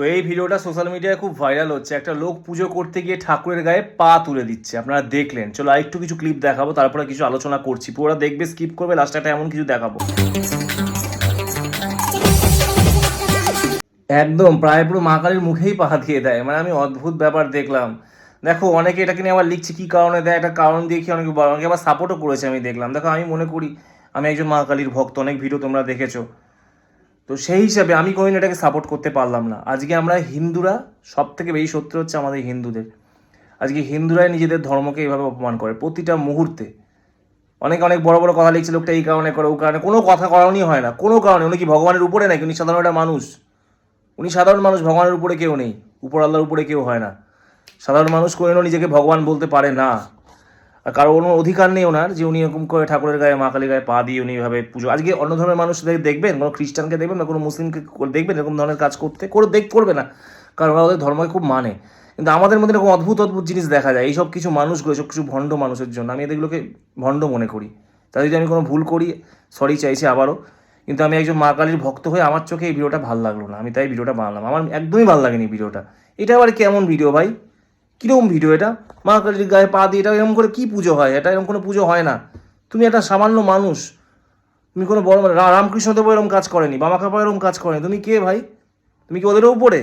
তো এই ভিডিওটা সোশ্যাল মিডিয়ায় খুব ভাইরাল হচ্ছে। একটা লোক পুজো করতে গিয়ে ঠাকুরের গায়ে পা তুলে দিচ্ছে। আপনারা দেখলেন। চলো আরেকটু কিছু ক্লিপ দেখাবো, তারপরে কিছু আলোচনা করছি। পুরোটা দেখবে স্কিপ করবে লাস্টে একটা এমন কিছু দেখাবো। একদম, প্রায় পুরো মা কালীর মুখেই পা দিয়ে দেয়। মানে আমি অদ্ভুত ব্যাপার দেখলাম। দেখো, অনেকে এটাকে নিয়ে আবার লিখছে, কি কারণে দেয়, একটা কারণ দিয়ে কি অনেকে অনেকে আবার সাপোর্টও করেছে, আমি দেখলাম। দেখো, আমি মনে করি, আমি একজন মা কালীর ভক্ত, অনেক ভিডিও তোমরা দেখেছ। তো সেই হিসাবে আমি কোনোদিন এটাকে সাপোর্ট করতে পারলাম না। আজকে আমরা হিন্দুরা সব থেকে বেশি সত্য হচ্ছে আমাদের হিন্দুদের। আজকে হিন্দুরাই নিজেদের ধর্মকে এইভাবে অপমান করে প্রতিটা মুহূর্তে। অনেক অনেক বড় বড় কথা লিখছে, লোকটা এই কারণে করে, ও কারণে, কোনো কথা করানোই হয় না। কোনো কারণে, উনি কি ভগবানের উপরে নাকি? উনি সাধারণ একটা মানুষ। উনি সাধারণ মানুষ, ভগবানের উপরে কেউ নেই। উপর আল্লাহর উপরে কেউ হয় না। সাধারণ মানুষ কোনোদিনও নিজেকে ভগবান বলতে পারে না। কারও কোনো অধিকার নেই ওনার যে উনি এরকম করে ঠাকুরের গায়ে, মা কালীর গায়ে পা দিয়ে উনি এভাবে পুজো। আজকে অন্য ধর্মের মানুষদের দেখবেন, কোনো খ্রিস্টানকে দেখবেন না কোনো মুসলিমকে দেখবেন, এরকম ধরনের কাজ করতে, করে দেখ, করবে না। কারণ ওরা ওদের ধর্মকে খুব মানে। কিন্তু আমাদের মধ্যে এরকম অদ্ভুত অদ্ভুত জিনিস দেখা যায়। এইসব কিছু মানুষগুলো এসব কিছু ভণ্ড মানুষের জন্য। আমি এদেরগুলোকে ভণ্ড মনে করি। তাই যদি আমি কোনো ভুল করি সরি চাইছি আবারও। কিন্তু আমি একজন মা কালীর ভক্ত হয়ে আমার চোখে এই ভিডিওটা ভালো লাগল না। আমি তাই ভিডিওটা বানালাম। আমার একদমই ভালো লাগেনি ভিডিওটা। এটা আবার কেমন ভিডিও ভাই? কীরকম ভিডিও এটা? মা কালীর গায়ে পা দিয়ে এটা এরকম করে কী পুজো হয়? এটা এরকম কোনো পুজো হয় না। তুমি একটা সামান্য মানুষ। তুমি কোনো বড় রামকৃষ্ণদেবও রামকৃষ্ণ দেব এরকম কাজ করেনি বামা কাপা এরকম কাজ করেনি। তুমি কে ভাই? তুমি কি ওদের উপরে?